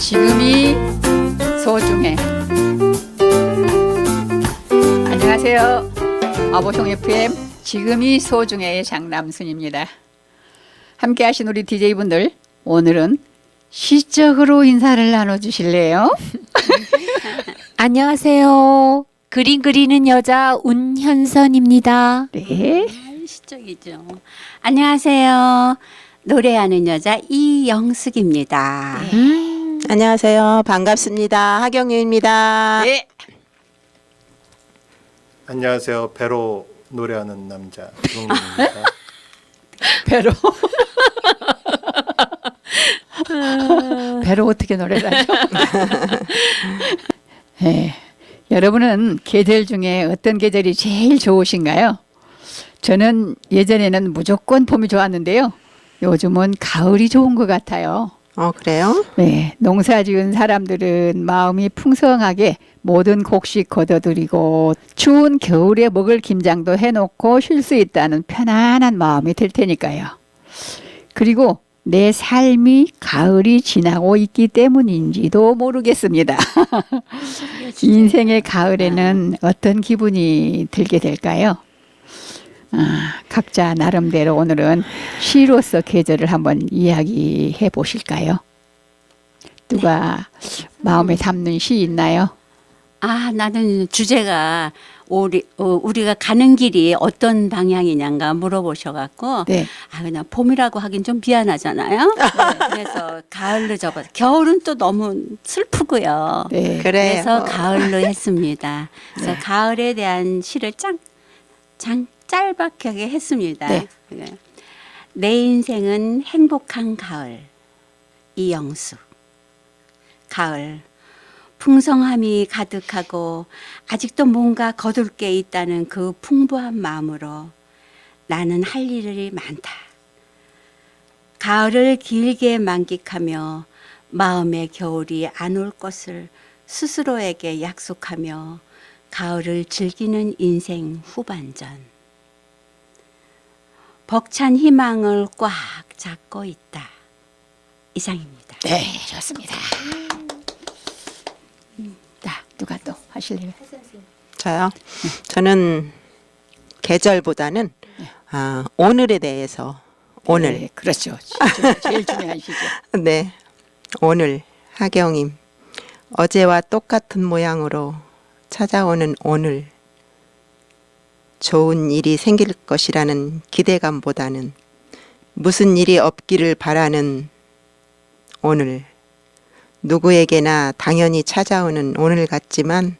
지금이 소중해. 안녕하세요. 아보송 FM 지금이 소중해의 장남순입니다. 함께 하신 우리 DJ분들 오늘은 시적으로 인사를 나눠 주실래요? 안녕하세요. 그림 그리는 여자 운현선입니다. 네. 시적이죠. 안녕하세요. 노래하는 여자 이영숙입니다. 음, 안녕하세요. 반갑습니다. 하경유입니다. 네. 안녕하세요. 배로 노래하는 남자 김홍민입니다. 배로. 배로 어떻게 노래를 하죠? 네. 여러분은 계절 중에 어떤 계절이 제일 좋으신가요? 저는 예전에는 무조건 봄이 좋았는데요. 요즘은 가을이 좋은 것 같아요. 어, 그래요? 네, 농사 지은 사람들은 마음이 풍성하게 모든 곡식 걷어들이고 추운 겨울에 먹을 김장도 해놓고 쉴 수 있다는 편안한 마음이 들 테니까요. 그리고 내 삶이 가을이 지나고 있기 때문인지도 모르겠습니다. 인생의 가을에는 어떤 기분이 들게 될까요? 아, 각자 나름대로 오늘은 시로서 계절을 한번 이야기해 보실까요? 누가 마음에 담는 시 있나요? 아, 나는 주제가 우리 어, 우리가 가는 길이 어떤 방향이냐가 물어보셔갖고 네. 아 그냥 봄이라고 하긴 좀 미안하잖아요. 그래서 가을로 접어. 겨울은 또 너무 슬프고요. 네. 그래요. 그래서 가을로 했습니다. 그래서 가을에 대한 시를 짱, 짱 짤박하게 했습니다. 네. 내 인생은 행복한 가을. 이영수. 가을. 풍성함이 가득하고 아직도 뭔가 거둘 게 있다는 그 풍부한 마음으로 나는 할 일이 많다. 가을을 길게 만끽하며 마음의 겨울이 안 올 것을 스스로에게 약속하며 가을을 즐기는 인생 후반전. 벅찬 희망을 꽉 잡고 있다. 이상입니다. 네, 좋습니다. 자, 누가 또 하실래요? 저요. 저는 계절보다는 아, 오늘에 대해서 오늘 네, 그렇죠. 제일, 제일 중요한 시죠. 네. 오늘 하경임 어제와 똑같은 모양으로 찾아오는 오늘 좋은 일이 생길 것이라는 기대감보다는 무슨 일이 없기를 바라는 오늘 누구에게나 당연히 찾아오는 오늘 같지만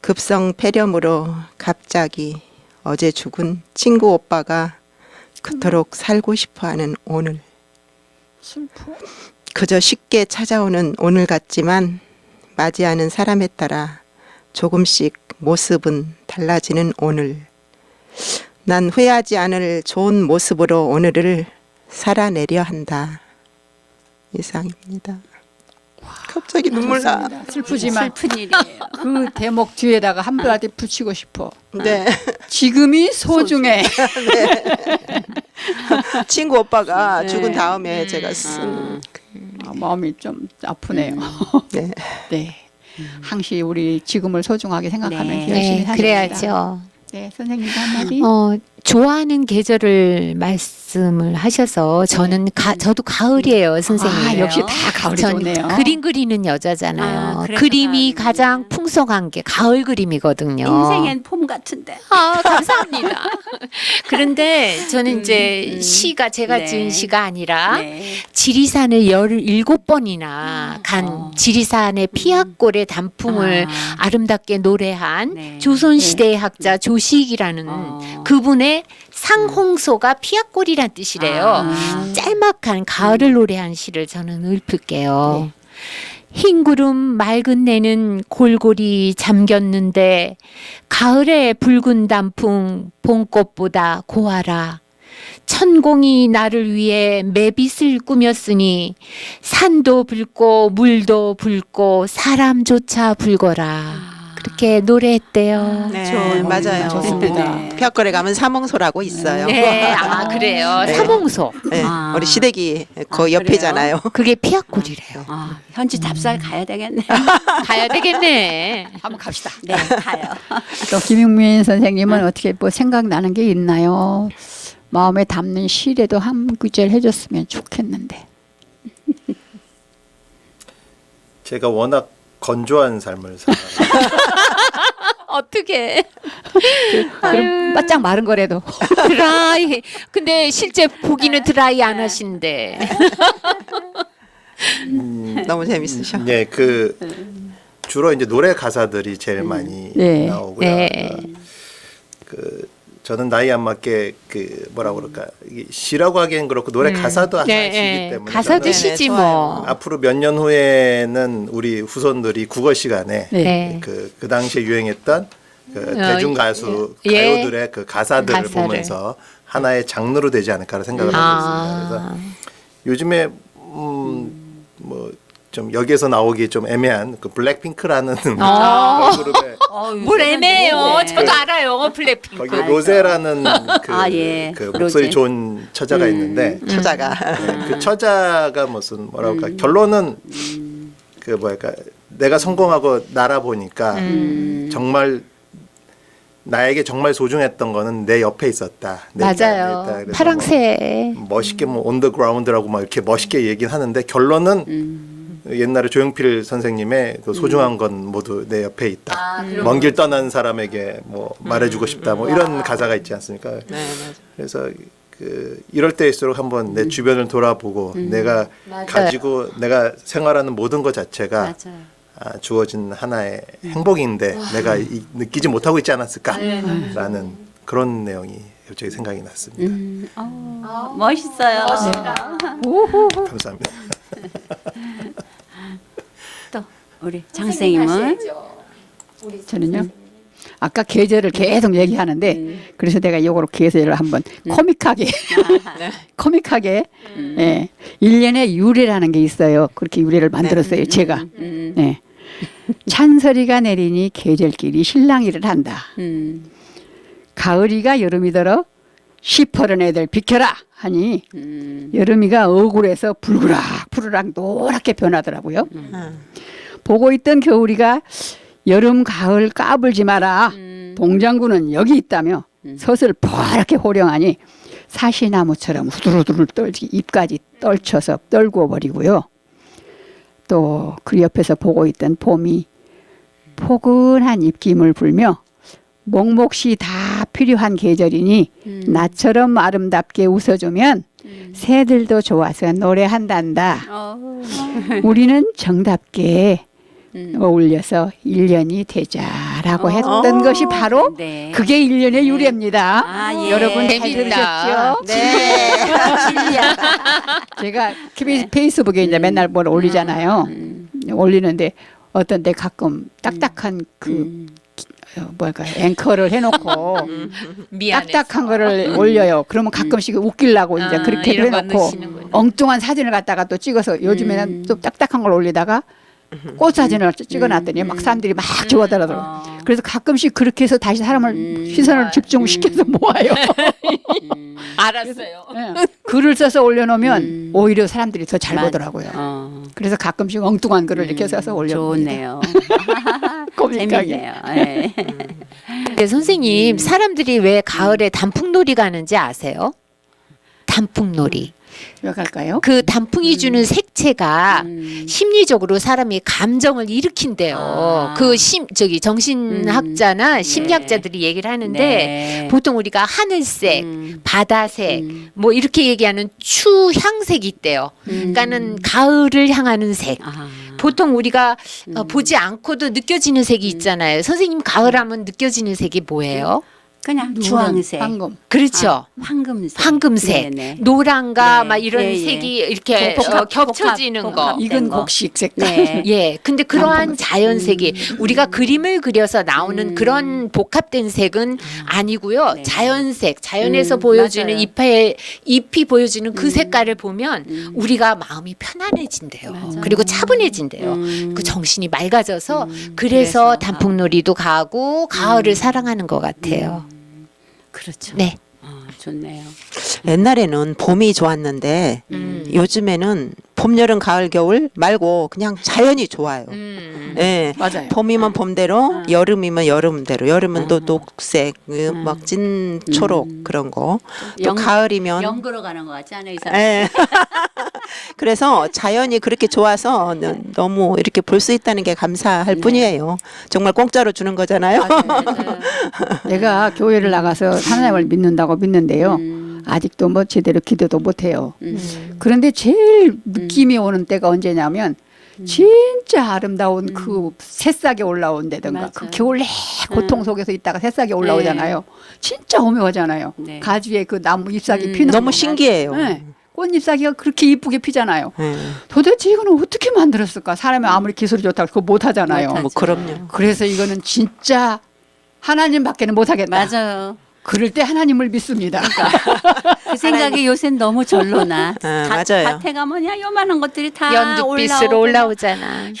급성 폐렴으로 갑자기 어제 죽은 친구 오빠가 그토록 살고 싶어 하는 오늘 슬퍼. 그저 쉽게 찾아오는 오늘 같지만 맞이하는 사람에 따라 조금씩 모습은 달라지는 오늘. 난 후회하지 않을 좋은 모습으로 오늘을 살아내려 한다. 이상입니다. 갑자기 눈물 나. 슬프지만 슬픈 일이에요. 그 대목 뒤에다가 한글한테 붙이고 싶어. 네. 지금이 소중해. 친구 오빠가 네. 죽은 다음에 제가 쓴. 아, 마음이 좀 아프네요. 네. 네. 항시 우리 지금을 소중하게 생각하면서 네. 열심히 네, 살자. 그래야죠. 네, 선생님도 한마디. 어, 좋아하는 계절을 말씀을 하셔서 저는 가, 저도 가을이에요, 선생님. 아, 역시 다 가을이 전 좋네요. 그림 그리는 여자잖아요. 아, 그래서 그림이 가을이구나. 가장 풍성한 게 가을 그림이거든요. 인생엔 봄 같은데. 아, 감사합니다. 그런데 저는 이제 음. 시가 제가 네. 지은 시가 아니라 네. 지리산을 열일곱 번이나 간 어. 지리산의 피약골의 단풍을 아. 아름답게 노래한 네. 조선시대의 학자 조식이라는 어. 그분의 상홍소가 피약골이란 뜻이래요. 아. 짤막한 가을을 노래한 시를 저는 읊을게요. 흰 구름 맑은 내는 골골이 잠겼는데 가을의 붉은 단풍 봄꽃보다 고와라. 천공이 나를 위해 매빛을 꾸몄으니 산도 붉고 물도 붉고 사람조차 붉어라. 그렇게 노래했대요. 네, 좋은 맞아요. 좋습니다. 네. 폐학거래 가면 삼홍소라고 있어요. 네, 아 그래요. 네. 삼홍소. 네, 아. 우리 시댁이 그 아, 옆에잖아요. 그게 피약골이래요. 아, 현지 잡살 가야 되겠네. 가야 되겠네. 한번 갑시다. 네, 가요. 또 김용민 선생님은 어떻게 뭐 생각나는 게 있나요? 마음에 담는 시라도 한 구절 해줬으면 좋겠는데. 제가 워낙 건조한 삶을 살아요. 어떻게 그럼 바짝 마른 거라도. 드라이. 근데 실제 보기는 드라이 안 하신데. 너무 재밌으셔. 네, 그 주로 이제 노래 가사들이 제일 많이 네. 나오고요. 네. 어, 그 저는 나이 안 맞게 그 뭐라 그럴까 이게 시라고 하기엔 그렇고 노래 가사도 하시기 네, 때문에 가사도 시지 네, 뭐. 앞으로 몇 년 후에는 우리 후손들이 국어 시간에 네. 네. 그, 그 당시에 유행했던 그 어, 대중 가수 예. 가요들의 그 가사들을 가사를. 보면서 하나의 장르로 되지 않을까라는 생각을 하고 있습니다. 그래서 아, 요즘에 음, 뭐 좀 여기에서 나오기 좀 애매한 그 블랙핑크라는 어. 그룹의 뭘 애매해요. 네. 저도 알아요. 블랙핑크. 거기 로제라는 그, 아, 예. 그 로제. 목소리 좋은 처자가 있는데 처자가 네, 그 처자가 무슨 뭐랄까 결론은 그 뭐랄까 내가 성공하고 날아보니까 음. 정말 나에게 정말 소중했던 거는 내 옆에 있었다. 내 옆에 있다. 맞아요. 그래서 파랑새. 뭐 멋있게 뭐 온더 그라운드라고 막 이렇게 멋있게 얘기는 하는데 결론은 옛날에 조용필 선생님의 그 소중한 건 모두 내 옆에 있다. 먼길 떠난 사람에게 뭐 말해주고 싶다. 뭐 이런 가사가 있지 않습니까? 네, 맞아. 그래서 그 이럴 때일수록 한번 내 주변을 돌아보고 내가 가지고 내가 생활하는 모든 것 자체가 맞아요. 아, 주어진 하나의 행복인데 내가 이, 느끼지 못하고 있지 않았을까라는 그런 내용이 갑자기 생각이 났습니다. 음, 어, 멋있어요. 감사합니다. 또 우리 장 선생님은? 저는요. 아까 계절을 계속 얘기하는데 그래서 내가 요거로 계절을 한번 코믹하게. 코믹하게. 예. 1년에 유래라는 게 있어요. 그렇게 유래를 만들었어요, 제가. 음, 네. 찬설이가 내리니 계절끼리 실랑이를 한다. 음, 가을이가 여름이 들어 시퍼런 애들 비켜라 하니 음, 여름이가 억울해서 불그락 푸르락 노랗게 변하더라고요. 음. 보고 있던 겨울이가 여름 가을 까불지 마라. 음. 동장군은 여기 있다며 섯을 퍼렇게 호령하니 사시나무처럼 후두루두루 떨지 입까지 떨쳐서 떨구어 버리고요. 또 그 옆에서 보고 있던 봄이 포근한 입김을 불며 몽몫이 다 필요한 계절이니 음. 나처럼 아름답게 웃어주면 새들도 좋아서 노래한단다. 어, 우리는 정답게 음. 어울려서 일년이 되자라고 어. 했던 것이 바로 네. 그게 일년의 유래입니다. 아, 예. 여러분 잘 재밌다. 들으셨죠? 네. 진리야. 제가 TV 페이스북에 이제 맨날 뭘 올리잖아요. 음, 올리는데 어떤 데 가끔 딱딱한 그 음. 어, 뭐랄까 앵커를 해놓고. 딱딱한 거를 올려요. 그러면 가끔씩 웃기려고 이제 아, 그렇게 해놓고. 엉뚱한 사진을 갖다가 또 찍어서 요즘에는 음. 좀 딱딱한 걸 올리다가 꽃 사진을 찍어놨더니 막 사람들이 막 좋아하더라고요. 어. 그래서 가끔씩 그렇게 해서 다시 사람을 음. 시선을 집중시켜서 모아요. 음. 알았어요. 예. 글을 써서 올려놓으면 음. 오히려 사람들이 더 잘 맞- 보더라고요. 어, 그래서 가끔씩 엉뚱한 글을 이렇게 써서 올려봅니다. 좋네요. 재밌네요. 네. 근데 선생님, 사람들이 왜 가을에 단풍놀이 가는지 아세요? 단풍놀이. 왜 갈까요? 그 단풍이 주는 색채가 음. 심리적으로 사람이 감정을 일으킨대요. 아. 그심 저기 정신학자나 심리학자들이 얘기를 하는데 네. 보통 우리가 하늘색, 음. 바다색 음. 뭐 이렇게 얘기하는 추향색이 있대요. 그러니까는 가을을 향하는 색. 아. 보통 우리가 어, 음. 보지 않고도 느껴지는 색이 있잖아요. 선생님 가을하면 느껴지는 색이 뭐예요? 그냥 주황색, 황금. 그렇죠. 아, 황금색, 황금색, 네네. 노랑과 네, 막 이런 예, 예. 색이 이렇게 복합, 어, 겹쳐지는 복합, 거. 복합. 익은 거. 곡식 색깔. 네. 예, 근데 그러한. 자연색이 우리가 그림을 그려서 나오는 음. 그런 복합된 색은 아니고요. 네. 자연색, 자연에서 음, 보여주는 맞아요. 잎의 잎이 보여주는 그 음. 색깔을 보면 음. 우리가 마음이 편안해진대요. 맞아요. 그리고 차분해진대요. 음. 그 정신이 맑아져서 음, 그래서 그래서, 단풍놀이도 가고 가을을 음. 사랑하는 것 같아요. 그렇죠. 네. 아, 좋네요. 옛날에는 봄이 좋았는데 음. 요즘에는 봄, 여름, 가을, 겨울 말고 그냥 자연이 좋아요. 음. 예. 맞아요. 봄이면 봄대로, 아. 여름이면 여름대로, 여름은 또 아. 녹색, 그 음. 막찐 초록 음. 그런 거. 또 영- 가을이면 연구로 가는 것 같지 않아요, 이 사람? 예. 그래서 자연이 그렇게 좋아서 너- 너무 이렇게 볼 수 있다는 게 감사할 네. 뿐이에요. 정말 공짜로 주는 거잖아요. 맞아요. 내가 교회를 나가서 하나님을 믿는다고 믿는데요. 음, 아직도 뭐 제대로 기도도 못해요. 음. 그런데 제일 느낌이 오는 때가 언제냐면 진짜 아름다운 그 새싹이 올라온다든가 맞아요. 그 겨울 내 고통 속에서 있다가 새싹이 올라오잖아요. 진짜 오묘하잖아요. 네. 가지에 그 나무 잎사귀 음. 피는 너무 거. 신기해요. 네. 꽃잎사귀가 그렇게 이쁘게 피잖아요. 예. 도대체 이거는 어떻게 만들었을까? 사람이 아무리 기술이 좋다고 그거 못 하잖아요. 뭐 그럼요. 그래서 이거는 진짜 하나님밖에는 못 하겠다. 맞아요. 그럴 때 하나님을 믿습니다. 그 생각이 요새는 너무 절로나. 아, 가- 맞아요. 밭에 가면 야 요만한 것들이 다 연두빛으로 올라오고 올라오잖아. 막,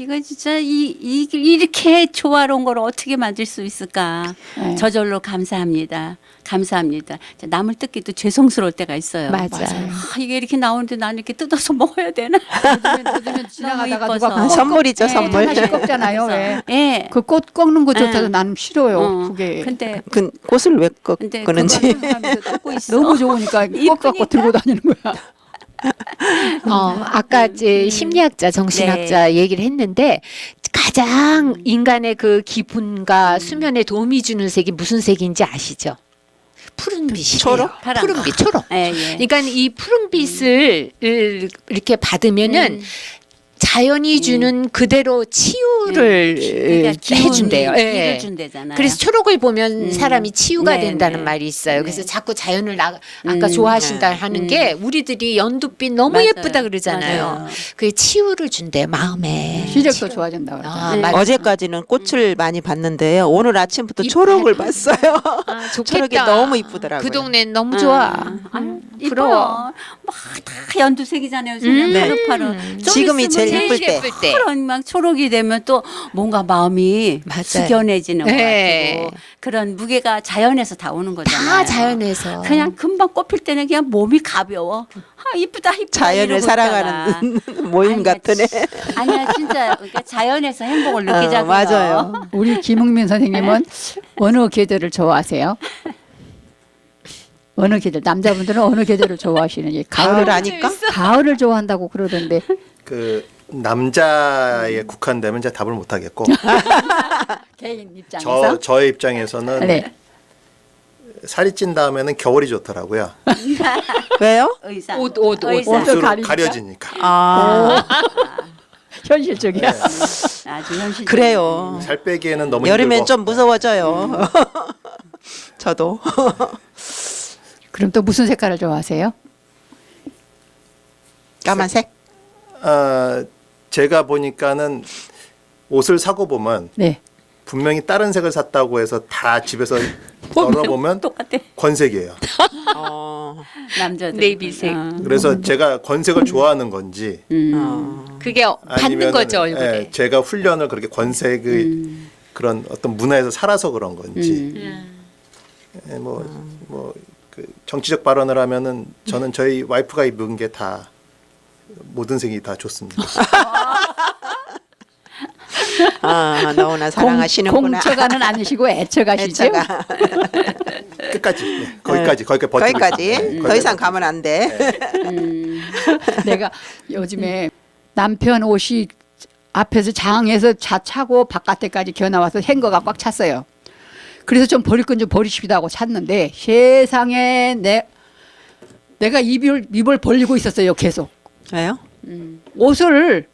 이거 진짜 이, 이 이렇게 조화로운 걸 어떻게 만들 수 있을까? 네. 저절로 감사합니다. 감사합니다. 남을 뜯기도 죄송스러울 때가 있어요. 맞아요. 아, 이게 이렇게 나오는데 나는 이렇게 뜯어서 먹어야 되나? 지나가다가 너무 누가 이뻐서. 아, 꽃 선물이죠, 네, 선물. 하나씩 꺾잖아요. 왜? 예. 그 꽃 꺾는 것조차도 네. 나는 싫어요. 어, 그게 근데 그 꽃을 왜 근데 꺾는지. 그거를 하면서 뜯고 있어. 너무 좋으니까 꽃 갖고. 들고 다니는 거야. 어, 아까 이제 심리학자, 정신학자 얘기를 했는데 가장 인간의 그 기분과 수면에 도움이 주는 색이 무슨 색인지 아시죠? 푸른빛이에요. 초록? 파란 푸른빛, 초록. 예, 예. 그러니까 이 푸른빛을 이렇게 받으면은 음. 자연이 주는 그대로 치유를 그러니까 기운이 해준대요. 예. 기를 준대잖아요. 그래서 초록을 보면 음. 사람이 치유가 네, 된다는 네. 말이 있어요. 그래서 네. 자꾸 자연을 나, 아까 음. 좋아하신다 네. 하는 음. 게 우리들이 연두빛 너무 맞아요. 예쁘다 그러잖아요. 맞아요. 그게 치유를 준대 마음에. 시력도 좋아진다 그러죠. 아, 네. 맞아. 어제까지는 꽃을 많이 봤는데요. 오늘 아침부터 이뻐. 초록을 봤어요. 아, 초록이 좋겠다. 너무 이쁘더라고요. 그 동네는 너무 좋아. 아, 아유, 부러워. 이뻐요. 막다 연두색이잖아요. 음. 네. 파릇파릇. 좀 지금이 있으면 제일 예쁠 때. 예쁠 때. 그런 막 초록이 되면 또 뭔가 마음이 맞아요. 숙연해지는 네. 것 같고 그런 무게가 자연에서 다 오는 거잖아요. 다 자연에서. 그냥 금방 꽃필 때는 그냥 몸이 가벼워. 아 이쁘다 이쁘다. 자연을 이러고 사랑하는. 모임 아니야, 같으네. 진- 아니야 진짜 그러니까 자연에서 행복을 느끼자고요. 어, 맞아요. 우리 김흥민 선생님은 어느 계절을 좋아하세요? 어느 계절? 남자분들은 어느 계절을 좋아하시는지 가을을 가을을 아니까? 가을을 좋아한다고 그러던데 그 남자에 국한되면 제가 답을 못 하겠고 개인 입장에서 저 저의 입장에서는 네. 살이 찐 다음에는 겨울이 좋더라고요. 왜요? 의사. 옷, 옷, 옷. 옷을 옷으로 가리니까? 가려지니까. 아, 현실적이야. 아주 현실. 그래요. 살 빼기에는 너무 여름엔 힘들고. 좀 무서워져요. 저도. 그럼 또 무슨 색깔을 좋아하세요? 까만색? 아, 제가 보니까는 옷을 사고 보면 네. 분명히 다른 색을 샀다고 해서 다 집에서 열어보면 똑같아. 권색이에요. 어, 남자들. 네이비색. 어. 그래서 제가 권색을 좋아하는 건지 음. 어. 그게 받는 거죠 얼굴에. 예, 제가 훈련을 그렇게 권색의 음. 그런 어떤 문화에서 살아서 그런 건지 음. 예, 뭐, 뭐, 그 정치적 발언을 하면은 저는 저희 와이프가 입은 게 다 모든 색이 다 좋습니다. 아, 너무나 사랑하시는구나. 공처가는 아니시고 애처가시죠? 애처가. 끝까지 네, 거기까지 거기까지 버티고 거기까지. 있습니다. 네, 더 거기까지 이상 가면 안 돼. 음. 내가 요즘에 남편 옷이 앞에서 장에서 자 차고 바깥에까지 기어 나와서 행거가 꽉 찼어요. 그래서 좀 버릴 건 좀 버리십시다 하고 찼는데 세상에 내 내가 입을 입을 벌리고 있었어요 계속 왜요? 옷을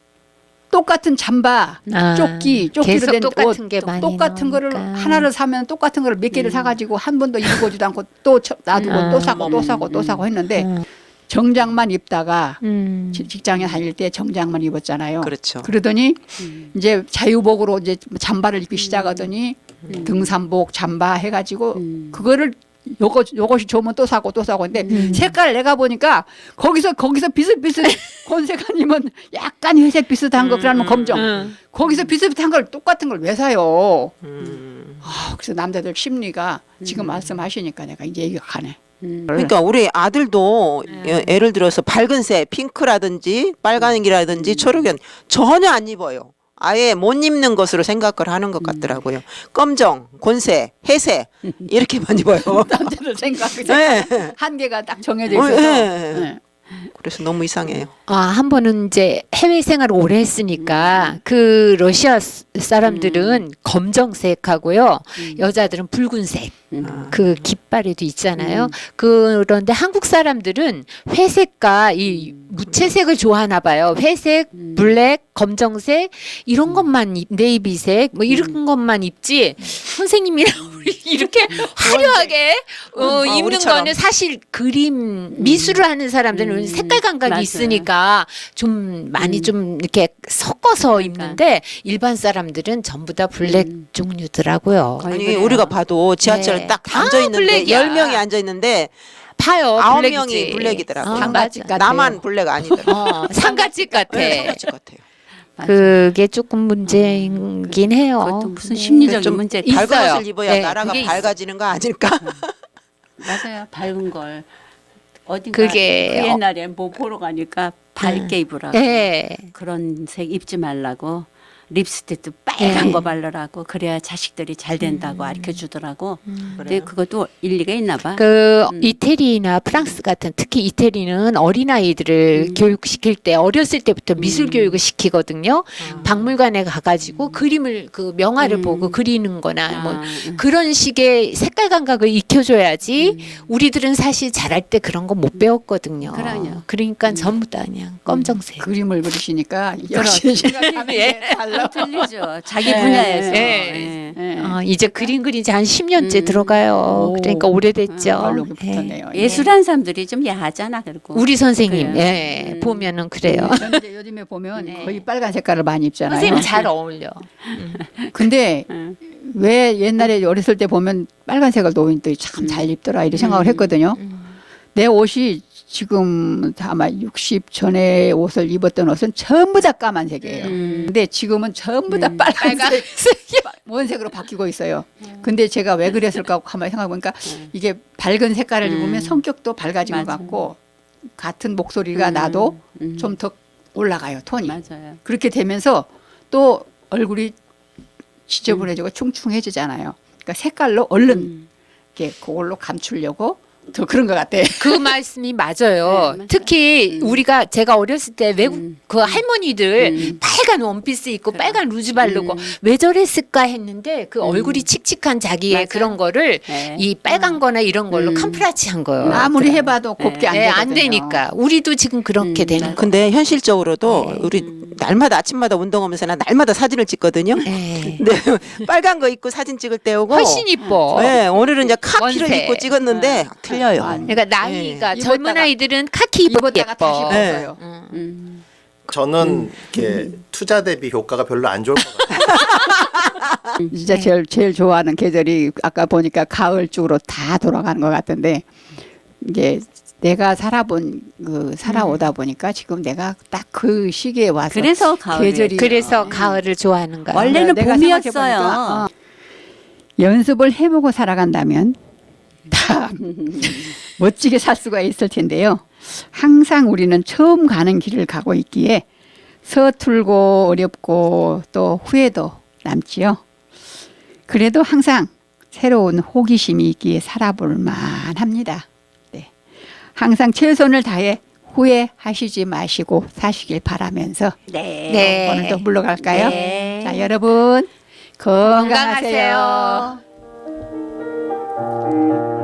똑같은 잠바, 아, 조끼, 조끼로 된 똑같은 옷, 게또 많이 똑같은 거를 나오니까. 하나를 사면 똑같은 거를 몇 개를 사가지고 한 번도 입어보지도 않고 또 쳐- 놔두고 음. 또 사고 또 사고 또 사고 했는데 음. 정장만 입다가 음. 지- 직장에 다닐 때 정장만 입었잖아요. 그렇죠. 그러더니 음. 이제 자유복으로 이제 잠바를 입기 시작하더니 등산복 잠바 해가지고 음. 그거를 요거 요것이 좋으면 또 사고 또 사고 근데 색깔 내가 보니까 거기서 거기서 비슷비슷 아니면 약간 회색 비슷한 거 그러면 검정 음. 거기서 비슷비슷한 걸 똑같은 걸 왜 사요? 음. 아, 그래서 남자들 심리가 지금 말씀하시니까 내가 이제 얘기가 가네. 음. 그러니까 우리 아들도 예- 예를 들어서 밝은색 핑크라든지 빨간색이라든지 초록은 전혀 안 입어요. 아예 못 입는 것으로 생각을 하는 것 같더라고요. 검정, 곤색, 회색 이렇게만 입어요. 남자들 생각이 네. 한계가 딱 정해져 어, 있어서. 예. 네. 그래서 너무 이상해요. 아, 한 번은 이제 해외 생활을 오래 했으니까 그 러시아 스- 사람들은 검정색하고요. 여자들은 붉은색. 음. 그 깃발에도 있잖아요. 그런데 한국 사람들은 회색과 이 무채색을 좋아하나 봐요. 회색, 블랙, 검정색 이런 것만 입, 네이비색 뭐 이런 것만 입지. 선생님이랑 우리 이렇게 화려하게 어, 아, 입는 우리처럼. 거는 사실 그림 미술을 하는 사람들은 음. 색깔 감각이 맞아요. 있으니까 좀 많이 음. 좀 이렇게 섞어서 그러니까. 입는데 일반 사람들은 전부 다 블랙 음. 종류더라고요. 거의 아니 그래요. 우리가 봐도 지하철에 네. 딱 다 앉아 있는데 블랙이야. 열 명이 앉아 있는데 봐요. 아홉. 명이 블랙이더라고. 어, 상가집 맞아. 같아요. 나만 블랙 아니더라고. 어, 상가집 같아. 네, 상가집 같아요. 그게 조금 문제이긴 해요. 그것도 무슨 네. 심리적인 좀 문제 있어요. 밝은 옷을 입어야 네, 나라가 그게. 밝아지는 거 아닐까? 맞아요. 밝은 걸 어딘가 그게 그 어- 옛날에 뭐 보러 가니까 밝게 입으라고 예. 그런 색 입지 말라고 립스틱도 빨간 네. 거 바르라고 그래야 자식들이 잘 된다고 가르쳐 주더라고. 근데 그래요? 그것도 일리가 있나 봐. 그 음. 이태리나 프랑스 같은 특히 이태리는 어린 아이들을 음. 교육시킬 때 어렸을 때부터 미술 교육을 시키거든요. 아. 박물관에 가가지고 그림을 그 명화를 음. 보고 그리는 거나 뭐 아, 음. 그런 식의 색깔 감각을 익혀줘야지 음. 우리들은 사실 잘할 때 그런 거 못 배웠거든요. 그럼요. 그러니까 음. 전부 다 그냥 검정색. 그림을 그리시니까 역시 생각하는 게 달라. 틀리죠. 자기 네. 분야에서. 네. 예. 예. 어, 이제 그림 그린 지 한 10년째 음. 들어가요. 오. 그러니까 오래됐죠. 예. 붙었네요. 예술한 사람들이 좀 야하잖아 그리고. 우리 선생님, 그래요. 예, 음. 보면은 그래요. 저는 이제 요즘에 보면 네. 거의 빨간 색깔을 많이 입잖아요. 선생님 잘 어울려. 근데 응. 왜 옛날에 어렸을 때 보면 빨간색을 노인들이 참 잘 입더라 이런 생각을 음. 했거든요. 음. 내 옷이 지금 아마 60 전에 옷을 입었던 옷은 전부 다 까만색이에요. 음. 근데 지금은 전부 다 음. 빨간색, 원색으로 바뀌고 있어요. 근데 제가 왜 그랬을까 하고 가만히 생각해보니까 음. 이게 밝은 색깔을 음. 입으면 성격도 밝아진 것 맞아요. 같고 같은 목소리가 음. 나도 음. 좀 더 올라가요 톤이. 맞아요. 그렇게 되면서 또 얼굴이 지저분해지고 충충해지잖아요. 그러니까 색깔로 얼른 음. 이렇게 그걸로 감추려고 더 그런 것 같아. 그 말씀이 맞아요. 네, 맞아요. 특히 음. 우리가 제가 어렸을 때 외국 음. 그 할머니들 음. 빨간 원피스 입고 그래. 빨간 루즈 바르고 음. 왜 저랬을까 했는데 그 음. 얼굴이 칙칙한 자기의 맞아요. 그런 거를 네. 이 빨간 거나 이런 걸로 음. 캄프라치 한 거예요. 아무리 해봐도 곱게 네. 안 네, 되거든요. 안 되니까 우리도 지금 그렇게 음, 되는. 거. 근데 현실적으로도 네. 우리 음. 날마다 아침마다 운동하면서 나 날마다 사진을 찍거든요. 네. 네, 빨간 거 입고 사진 찍을 때 오고 훨씬 이뻐. 네, 오늘은 이제 카키를 원색. 입고 찍었는데 틀려요. 아, 그러니까 나이가 네. 젊은 입었다가- 아이들은 카키 입었다가 다시 예뻐. 네. 벗어요. 음. 음. 저는 이렇게 투자 대비 효과가 별로 안 좋을 것 같아요. 진짜 네. 제일 제일 좋아하는 계절이 아까 보니까 가을 쪽으로 다 돌아가는 것 같은데 이게 내가 살아본 그 살아오다 보니까 지금 내가 딱 그 시기에 와서 그래서 가을 계절이 그래서 가을을 좋아하는가. 원래는 내가 봄이었어요. 생각해보니까, 어, 연습을 해보고 살아간다면 다 멋지게 살 수가 있을 텐데요. 항상 우리는 처음 가는 길을 가고 있기에 서툴고 어렵고 또 후회도 남지요. 그래도 항상 새로운 호기심이 있기에 살아볼 만합니다. 네. 항상 최선을 다해 후회하시지 마시고 사시길 바라면서 네. 네. 오늘도 물러갈까요? 네. 자, 여러분 건강하세요. 건강하세요.